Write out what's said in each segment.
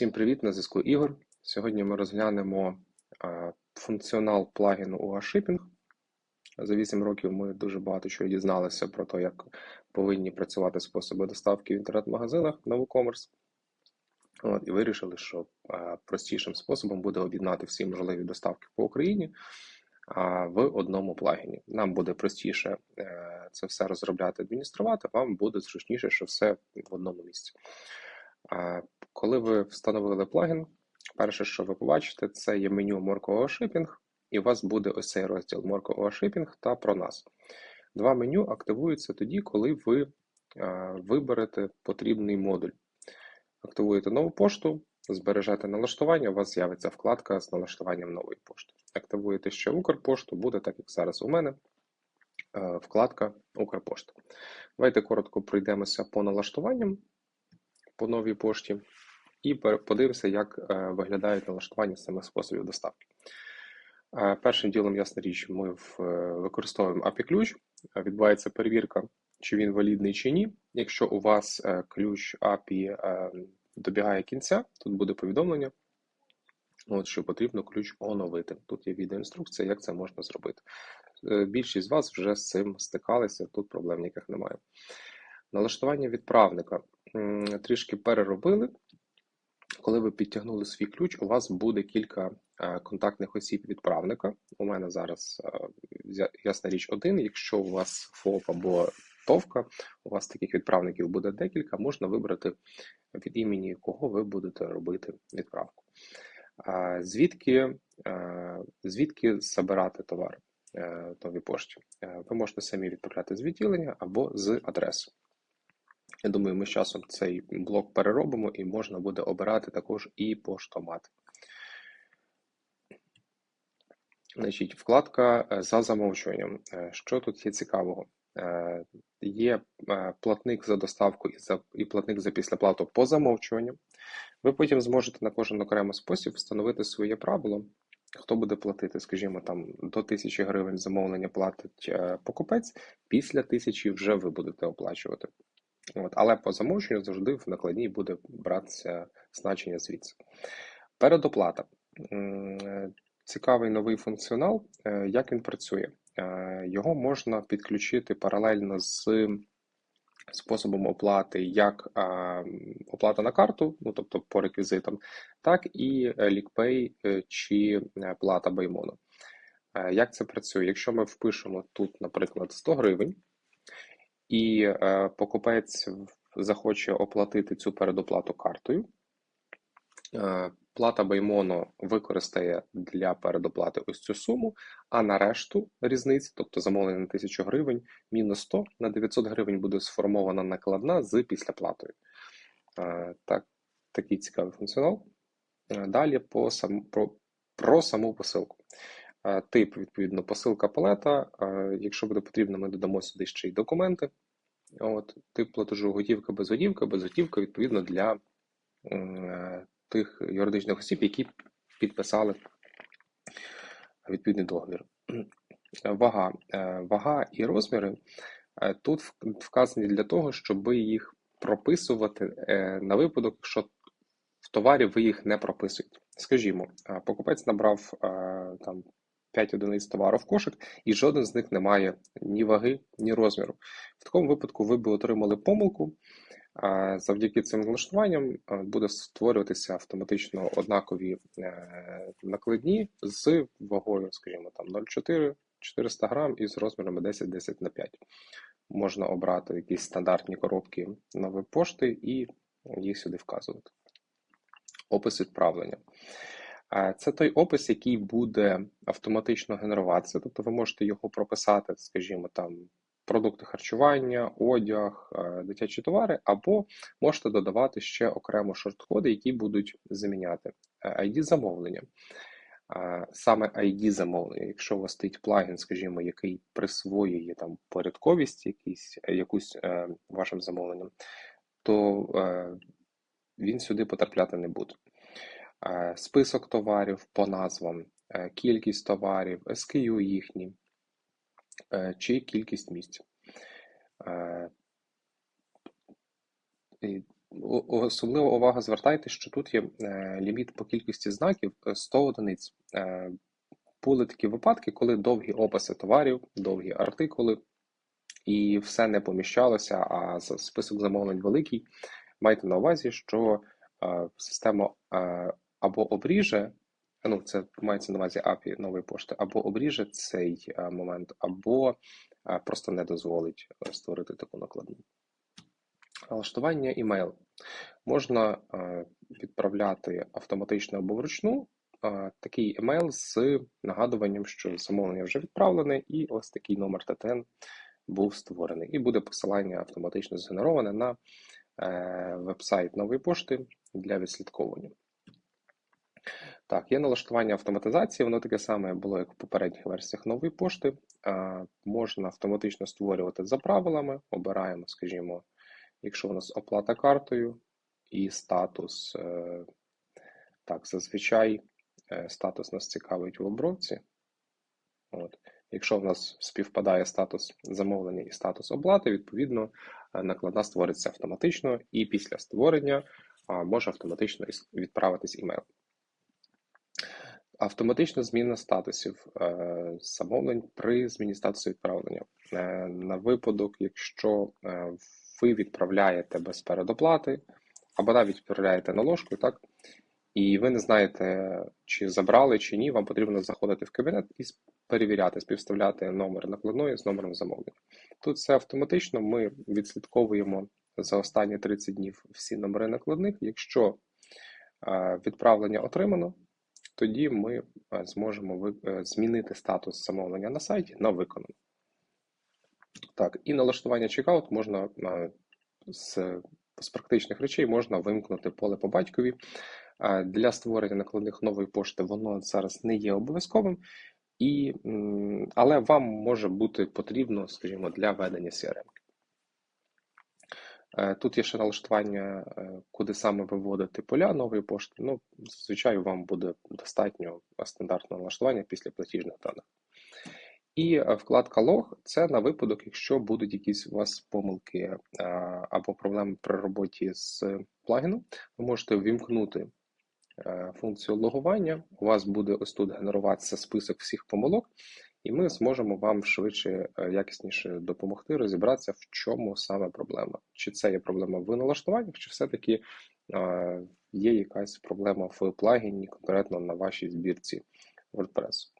Всім привіт, на зв'язку Ігор. Сьогодні ми розглянемо функціонал плагіну UA Shipping. За 8 років ми дуже багато чого дізналися про те, як повинні працювати способи доставки в інтернет-магазинах на WooCommerce. От, І вирішили, що простішим способом буде об'єднати всі можливі доставки по Україні в одному плагіні. Нам буде простіше е, це все розробляти, адмініструвати, вам буде зручніше, що все в одному місці. Коли ви встановили плагін, перше, що ви побачите, це є меню Morco Shipping, і у вас буде ось цей розділ Morco Shipping та про нас. Два меню активуються тоді, коли ви виберете потрібний модуль. Активуєте нову пошту, збережете налаштування, у вас з'явиться вкладка з налаштуванням нової пошти. Активуєте ще Укрпошту, буде так, як зараз у мене. е, Вкладка Укрпошта. Давайте коротко пройдемося по налаштуванням по новій пошті і подивимося, як е, виглядають налаштування самих способів доставки. Е, Першим ділом, ясна річ, ми е, використовуємо API-ключ. Е, Відбувається перевірка, чи він валідний чи ні. Якщо у вас ключ API добігає кінця, тут буде повідомлення, от, що потрібно ключ оновити. Тут є відеоінструкція, як це можна зробити. Більшість з вас вже з цим стикалися, тут проблем ніяких немає. Налаштування відправника трішки переробили. Коли ви підтягнули свій ключ, у вас буде кілька е, контактних осіб відправника. У мене зараз е, ясна річ один. Якщо у вас ФОП або ТОВКа, у вас таких відправників буде декілька, можна вибрати від імені кого ви будете робити відправку. Звідки, е, звідки забирати товар е, новій пошті? Ви можете самі відправляти з відділення або з адреси. Я думаю, ми з часом цей блок переробимо і можна буде обирати також і поштомат. Значить, вкладка е, за замовчуванням. Е, Що тут є цікавого? Е, Є платник за доставку і, платник за післяплату по замовчуванню. Ви потім зможете на кожен окремий спосіб встановити своє правило. Хто буде платити, скажімо, там до 1000 гривень замовлення платить покупець, після 1000 вже ви будете оплачувати. От, але по замовченню завжди в накладній буде братися значення звідси. Передоплата. Е, Цікавий новий функціонал. Е, Як він працює? Е, Його можна підключити паралельно з способом оплати, як оплата на карту, ну тобто по реквізитам, так і лікпей чи плата баймону. Як це працює? Якщо ми впишемо тут, наприклад, 100 гривень, і е, покупець захоче оплатити цю передоплату картою. Е, Плата Баймоно використає для передоплати ось цю суму, а на решту різниці, тобто замовлення на 1000 гривень, мінус 100 на 900 гривень буде сформована накладна з післяплатою. Е, Так, такий цікавий функціонал. Е, Далі по сам, про, про саму посилку. Е, Тип, відповідно, посилка палета. Е, Якщо буде потрібно, ми додамо сюди ще й документи. От, тип платежу готівка без готівка, без готівка, відповідно, для е, тих юридичних осіб, які підписали відповідний договір. Вага. Вага і розміри тут вказані для того, щоб їх прописувати на випадок, якщо в товарі ви їх не прописуєте. Скажімо, покупець набрав там 5 одиниць товару в кошик, і жоден з них не має ні ваги, ні розміру. В такому випадку ви б отримали помилку. Завдяки цим налаштуванням е, буде створюватися автоматично однакові е, накладні з вагою, скажімо, там 0,4 400 грам і з розмірами 10 10 на 5. Можна обрати якісь стандартні коробки нової пошти і їх сюди вказувати. Опис відправлення. Це той опис, який буде автоматично генеруватися, тобто ви можете його прописати, скажімо, там продукти харчування, одяг, е, дитячі товари, або можете додавати ще окремо шорт-коди, які будуть заміняти ID замовлення. Е, Саме ID замовлення, якщо у вас стоїть плагін, скажімо, який присвоює там порядковість якісь, е, якусь вашим замовленням, то він сюди потрапляти не буде. Е, Список товарів по назвам, е, кількість товарів, SKU їхні, е, чи кількість місць. І о- особливо увага звертайте, що тут є ліміт по кількості знаків е, 100 одиниць. Були такі випадки, коли довгі описи товарів, довгі артикули, і все не поміщалося, а список замовлень великий. Майте на увазі, що система або обріже, ну це мається на увазі API нової пошти, або обріже цей момент, або просто не дозволить е, створити таку накладну. Налаштування імейл. Можна е, відправляти автоматично або вручну е, такий емейл з нагадуванням, що замовлення вже відправлене, і ось такий номер ТТН був створений. І буде посилання автоматично згенероване на веб-сайт нової пошти для відслідковування. Так, є налаштування автоматизації, воно таке саме було, як в попередніх версіях нової пошти. Е, Можна автоматично створювати за правилами, обираємо, скажімо, якщо у нас оплата картою і статус, е, так, зазвичай е, статус нас цікавить в обробці. От. Якщо в нас співпадає статус замовлення і статус оплати, відповідно, е, накладна створиться автоматично, і після створення може автоматично відправитись імейл. Автоматична зміна статусів е, замовлень при зміні статусу відправлення. Е, на випадок, якщо е, ви відправляєте без передоплати, або навіть відправляєте наложкою, так, і ви не знаєте, чи забрали, чи ні, вам потрібно заходити в кабінет і перевіряти, співставляти номер накладної з номером замовлення. Тут все автоматично, ми відслідковуємо за останні 30 днів всі номери накладних. Якщо відправлення отримано, тоді ми е, зможемо е, змінити статус замовлення на сайті на виконано. Так, і налаштування чекаут можна е, з, з практичних речей можна вимкнути поле по батькові. Для створення накладних нової пошти воно зараз не є обов'язковим, і, але вам може бути потрібно, скажімо, для ведення CRM. Е, Тут є ще налаштування, е, куди саме виводити поля нової пошти. Ну, зазвичай вам буде достатньо стандартного налаштування після платіжних даних. І е, вкладка лог це на випадок, якщо будуть якісь у вас помилки е, або проблеми при роботі з плагіном, ви можете ввімкнути е, функцію логування. У вас буде ось тут генеруватися список всіх помилок, і ми зможемо вам швидше, е, якісніше допомогти розібратися, в чому саме проблема. Чи це є проблема в налаштуваннях, чи все-таки е, є якась проблема в плагіні, конкретно на вашій збірці WordPress.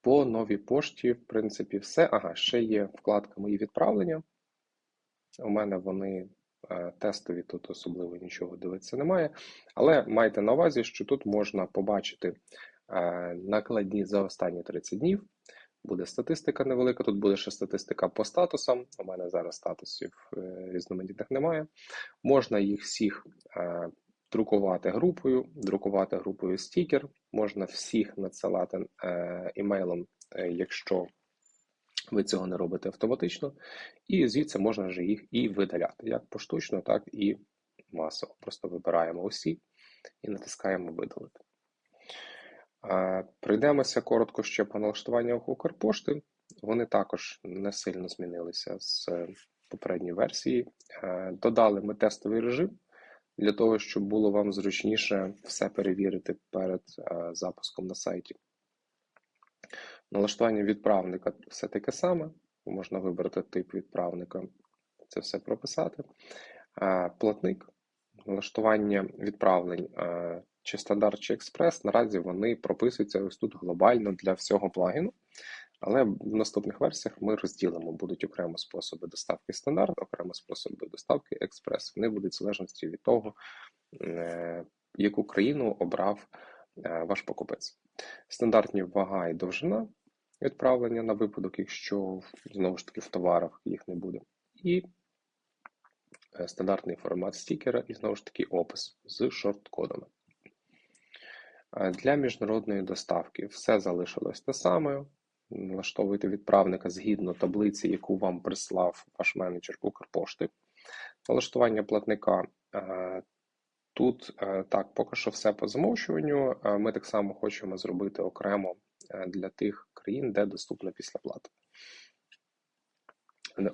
По новій пошті, в принципі, все. Ага, ще є вкладка Мої відправлення. У мене вони е, тестові, тут особливо нічого дивитися немає. Але майте на увазі, що тут можна побачити накладні за останні 30 днів. Буде статистика невелика, тут буде ще статистика по статусам. У мене зараз статусів е, різноманітних немає. Можна їх всіх е, друкувати групою, друкувати групою стікер, можна всіх надсилати е, імейлом, якщо ви цього не робите автоматично, і звідси можна вже їх і видаляти, як поштучно, так і масово. Просто вибираємо усі і натискаємо видалити. Пройдемося коротко ще по налаштуванню Укрпошти. Вони також не сильно змінилися з е, попередньої версії. Е, Додали ми тестовий режим для того, щоб було вам зручніше все перевірити перед е, запуском на сайті. Налаштування відправника все таке саме. Можна вибрати тип відправника, це все прописати. Платник, налаштування відправлень чи стандарт, чи експрес. Наразі вони прописуються ось тут глобально для всього плагіну. Але в наступних версіях ми розділимо, будуть окремо способи доставки стандарт, окремо способи доставки експрес. Вони будуть в залежності від того, е, яку країну обрав е, ваш покупець. Стандартні вага і довжина відправлення на випадок, якщо знову ж таки в товарах їх не буде. І е, стандартний формат стікера, і знову ж таки опис з шорт-кодами. Е, Для міжнародної доставки все залишилось те саме. Налаштовуйте відправника згідно таблиці, яку вам прислав ваш менеджер Укрпошти. Налаштування платника. е, Тут е, так, поки що все по замовчуванню. Ми так само хочемо зробити окремо для тих країн, де доступна післяплата.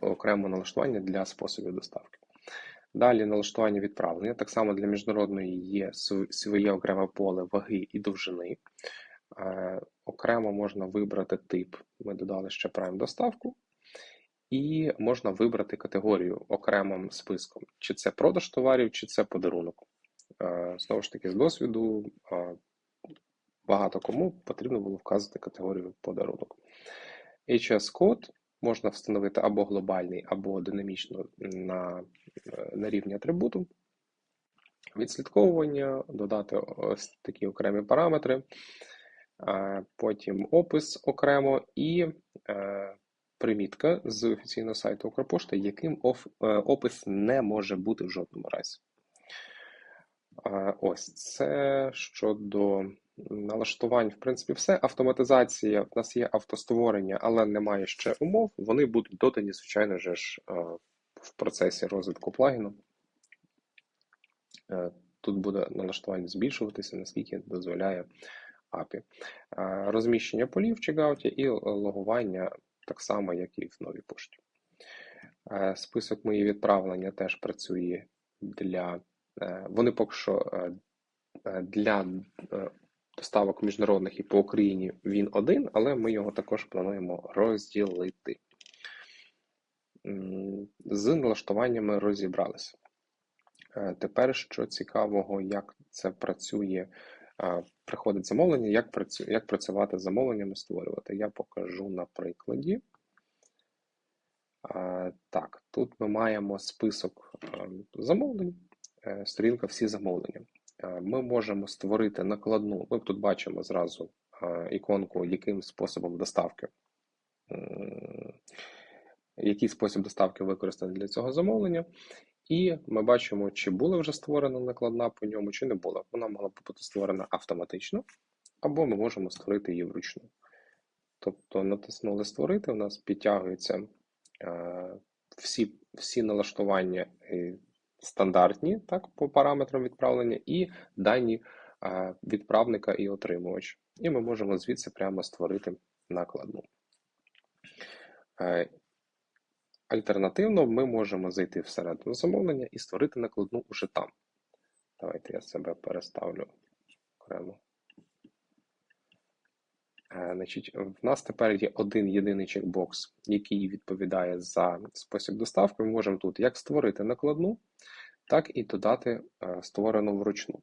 Окремо налаштування для способів доставки. Далі налаштування відправлення. Так само для міжнародної є своє окреме поле ваги і довжини. Е, Окремо можна вибрати тип. Ми додали ще Prime доставку. І можна вибрати категорію окремим списком, чи це продаж товарів, чи це подарунок. Е, Знову ж таки, з досвіду е, багато кому потрібно було вказати категорію подарунок. HS-код можна встановити або глобальний, або динамічно на, е, на рівні атрибуту. Відслідковування, додати ось такі окремі параметри, е, потім опис окремо і е, примітка з офіційного сайту Укрпошти, яким опис не може бути в жодному разі. Ось це щодо налаштувань, в принципі, все. Автоматизація, в нас є автостворення, але немає ще умов. Вони будуть додані, звичайно ж, е, в процесі розвитку плагіну. Е, Тут буде налаштування збільшуватися, наскільки дозволяє API. Е, Розміщення полів в чекауті і логування так само, як і в новій пошті. Список мої відправлення теж працює для. Вони поки що для доставок міжнародних і по Україні він один, але ми його також плануємо розділити. З налаштуваннями розібралися. Е, Тепер що цікавого, як це працює, приходить замовлення, як працю- як працювати з замовленнями, створювати. Я покажу на прикладі. Е, Так, тут ми маємо список е, замовлень, е, сторінка всі замовлення. Е, Ми можемо створити накладну. Ми тут бачимо зразу е, іконку, яким способом доставки. Який спосіб доставки використаний для цього замовлення. І ми бачимо, чи була вже створена накладна по ньому, чи не була. Вона могла бути створена автоматично, або ми можемо створити її вручну. Тобто натиснули створити, у нас підтягуються е, всі, всі налаштування стандартні так, по параметрам відправлення, і дані відправника і отримувач. І ми можемо звідси прямо створити накладну. Е, Альтернативно, ми можемо зайти всередину замовлення і створити накладну уже там. Давайте я себе переставлю окремо. Е, Значить, в нас тепер є один єдиний чекбокс, який відповідає за спосіб доставки. Ми можемо тут як створити накладну, так і додати е, створену вручну.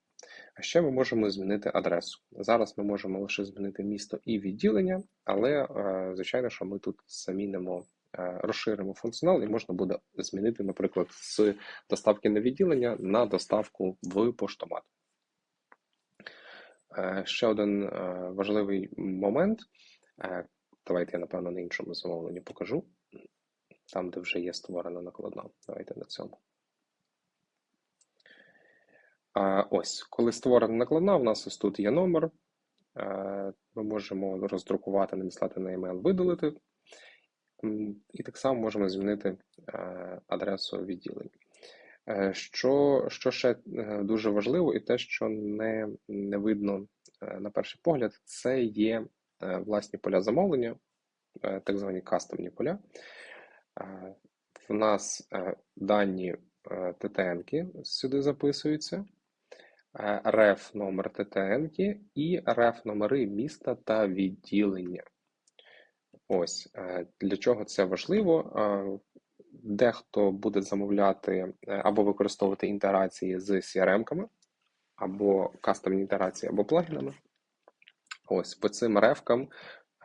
А ще ми можемо змінити адресу. Зараз ми можемо лише змінити місто і відділення, але, е, звичайно, що ми тут замінимо, розширимо функціонал, і можна буде змінити, наприклад, з доставки на відділення на доставку в поштомат. Е, Ще один е, важливий момент. Е, Давайте я, напевно, на іншому замовленні покажу. Там, де вже є створена накладна. Давайте на цьому. Ось, коли створена накладна, у нас ось тут є номер. Ми можемо роздрукувати, надіслати на e-mail, видалити. І так само можемо змінити адресу відділень. Е, Що, що ще е, дуже важливо, і те, що не, не видно е, на перший погляд, це є власні поля замовлення, так звані кастомні поля. В нас дані ТТН сюди записуються, реф номер ТТН і реф номери міста та відділення. Ось для чого це важливо. Дехто буде замовляти е, або використовувати інтеграції з CRM-ками, або кастомні інтеграції, або плагінами. Ось по цим рефкам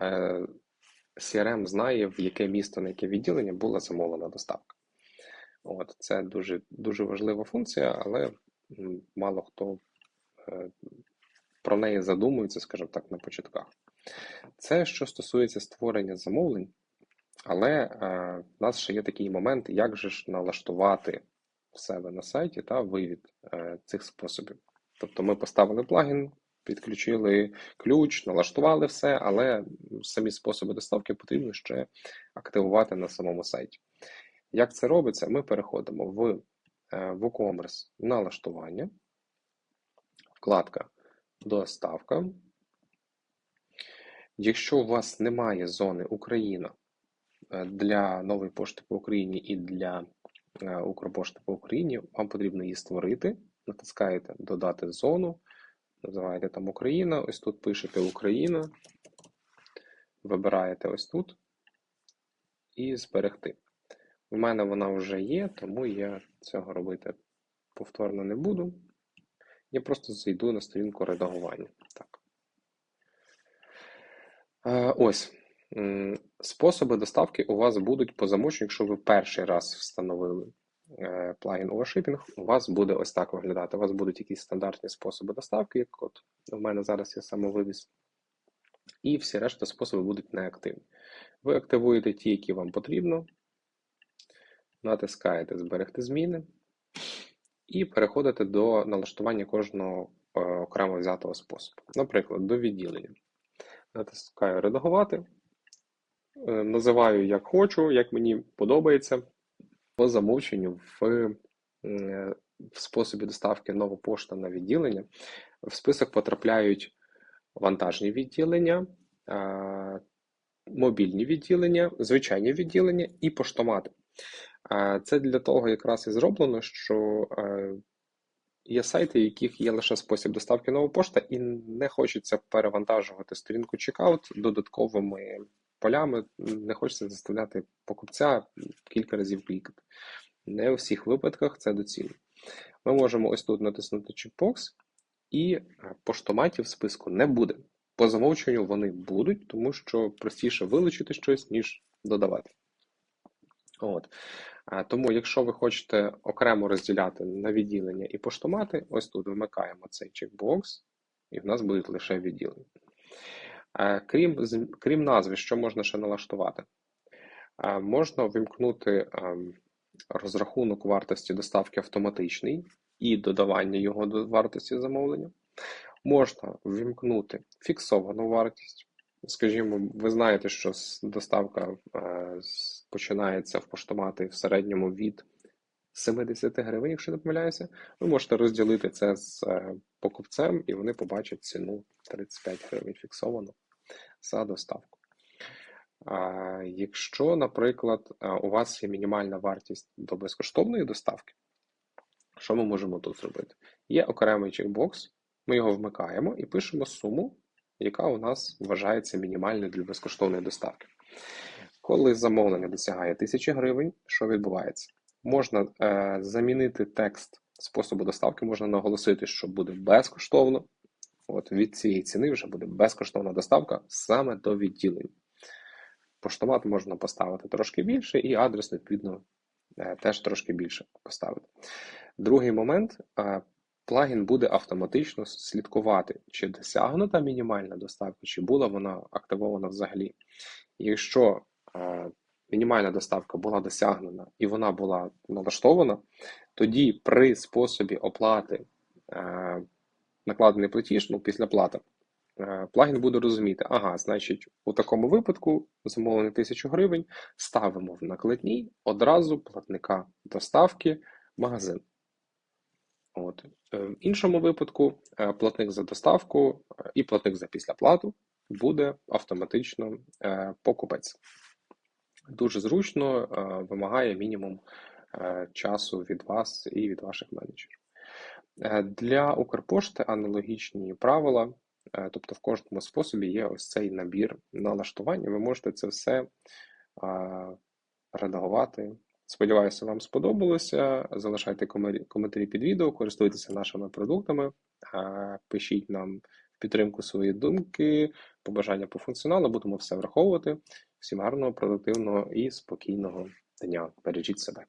е, CRM знає, в яке місто, на яке відділення була замовлена доставка. От, Це дуже, дуже важлива функція, але мало хто е, про неї задумується, скажімо так, на початках. Це що стосується створення замовлень, але е, в нас ще є такий момент, як же ж налаштувати себе на сайті та вивід е, цих способів. Тобто ми поставили плагін, підключили ключ, налаштували все, але самі способи доставки потрібно ще активувати на самому сайті. Як це робиться? Ми переходимо в е, WooCommerce налаштування, вкладка Доставка. Якщо у вас немає зони Україна е, для нової пошти по Україні і для е, Укрпошти по Україні, вам потрібно її створити. Натискаєте Додати зону, називаєте там Україна. Ось тут пишете Україна, вибираєте ось тут і зберегти. У мене вона вже є, тому я цього робити повторно не буду. Я просто зайду на сторінку редагування. Так. Е, Ось. Способи доставки у вас будуть по замовченню, якщо ви перший раз встановили е, плагін OverShipping, у вас буде ось так виглядати. У вас будуть якісь стандартні способи доставки, як от у мене зараз є самовивіз. І всі решта способи будуть неактивні. Ви активуєте ті, які вам потрібно, натискаєте Зберегти зміни і переходите до налаштування кожного е, окремо взятого способу. Наприклад, до відділення. Натискаю Редагувати, називаю як хочу, як мені подобається. По замовченню в, е, в способі доставки нова пошта на відділення в список потрапляють вантажні відділення, е, мобільні відділення, звичайні відділення і поштомати. Е, Це для того якраз і зроблено, що е, є сайти, у яких є лише спосіб доставки нова пошта, і не хочеться перевантажувати сторінку чекаут додатковими полями, не хочеться заставляти покупця кілька разів клікати. Не у всіх випадках це доцільно. Ми можемо ось тут натиснути чекбокс, і е, поштоматів в списку не буде. По замовченню вони будуть, тому що простіше вилучити щось, ніж додавати. От. Тому, якщо ви хочете окремо розділяти на відділення і поштомати, ось тут вмикаємо цей чекбокс, і в нас будуть лише відділення. А, Крім, крім назви, що можна ще налаштувати? Можна вимкнути ем, розрахунок вартості доставки автоматичний і додавання його до вартості замовлення. Можна вимкнути фіксовану вартість. Скажімо, ви знаєте, що доставка е, починається в поштомати в середньому від 70 гривень, якщо не помиляюся. Ви можете розділити це з е, покупцем, і вони побачать ціну 35 гривень фіксовану за доставку. Якщо, наприклад, е, у вас є мінімальна вартість до безкоштовної доставки, що ми можемо тут зробити? Є окремий чекбокс, ми його вмикаємо і пишемо суму, яка у нас вважається мінімальною для безкоштовної доставки. Коли замовлення досягає 1000 гривень, що відбувається? Можна е, замінити текст способу доставки, можна наголосити, що буде безкоштовно. От від цієї ціни вже буде безкоштовна доставка саме до відділень. Поштомат можна поставити трошки більше, і адрес, відповідно, е, теж трошки більше поставити. Другий момент. е, Плагін буде автоматично слідкувати, чи досягнута мінімальна доставка, чи була вона активована взагалі. Якщо е, мінімальна доставка була досягнена і вона була налаштована, тоді при способі оплати накладений платіж, ну після плати, е, плагін буде розуміти, ага, значить, у такому випадку замовлення 1000 гривень ставимо в накладній одразу платника доставки магазин. От. Е, В іншому випадку е, платник за доставку і платник за післяплату буде автоматично покупець. Дуже зручно, вимагає мінімум часу від вас і від ваших менеджерів. Е, Для Укрпошти аналогічні правила, е, тобто в кожному способі є ось цей набір налаштування. Ви можете це все редагувати. Сподіваюся, вам сподобалося. Залишайте коментарі під відео, користуйтеся нашими продуктами, е, пишіть нам в підтримку свої думки, побажання по функціоналу. Будемо все враховувати. Всім гарного, продуктивного і спокійного дня. Бережіть себе.